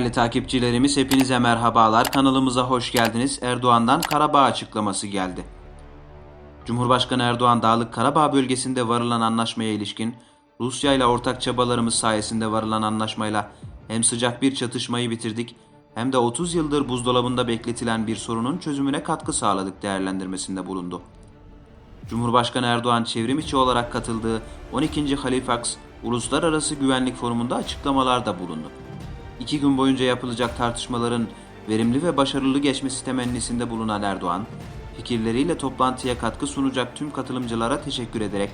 Değerli takipçilerimiz hepinize merhabalar. Kanalımıza hoş geldiniz. Erdoğan'dan Karabağ açıklaması geldi. Cumhurbaşkanı Erdoğan Dağlık Karabağ bölgesinde varılan anlaşmaya ilişkin Rusya ile ortak çabalarımız sayesinde varılan anlaşmayla hem sıcak bir çatışmayı bitirdik hem de 30 yıldır buzdolabında bekletilen bir sorunun çözümüne katkı sağladık değerlendirmesinde bulundu. Cumhurbaşkanı Erdoğan çevrim içi olarak katıldığı 12. Halifax Uluslararası Güvenlik Forumu'nda açıklamalarda bulundu. İki gün boyunca yapılacak tartışmaların verimli ve başarılı geçmesi temennisinde bulunan Erdoğan, fikirleriyle toplantıya katkı sunacak tüm katılımcılara teşekkür ederek,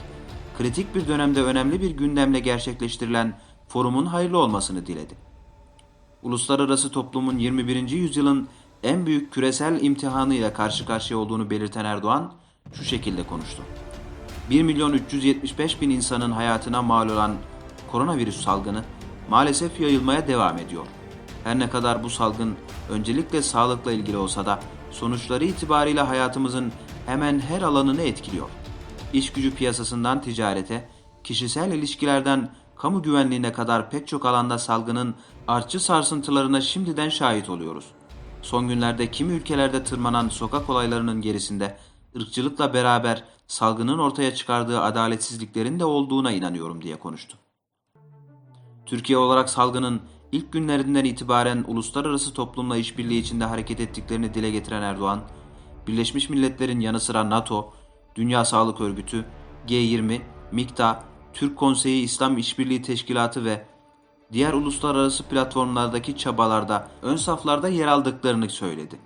kritik bir dönemde önemli bir gündemle gerçekleştirilen forumun hayırlı olmasını diledi. Uluslararası toplumun 21. yüzyılın en büyük küresel imtihanıyla karşı karşıya olduğunu belirten Erdoğan şu şekilde konuştu. 1 milyon 375 bin insanın hayatına mal olan koronavirüs salgını maalesef yayılmaya devam ediyor. Her ne kadar bu salgın öncelikle sağlıkla ilgili olsa da sonuçları itibariyle hayatımızın hemen her alanını etkiliyor. İş gücü piyasasından ticarete, kişisel ilişkilerden kamu güvenliğine kadar pek çok alanda salgının artçı sarsıntılarına şimdiden şahit oluyoruz. Son günlerde kimi ülkelerde tırmanan sokak olaylarının gerisinde ırkçılıkla beraber salgının ortaya çıkardığı adaletsizliklerin de olduğuna inanıyorum diye konuştu. Türkiye olarak salgının ilk günlerinden itibaren uluslararası toplumla işbirliği içinde hareket ettiklerini dile getiren Erdoğan, Birleşmiş Milletler'in yanı sıra NATO, Dünya Sağlık Örgütü, G20, MİKTA, Türk Konseyi İslam İşbirliği Teşkilatı ve diğer uluslararası platformlardaki çabalarda ön saflarda yer aldıklarını söyledi.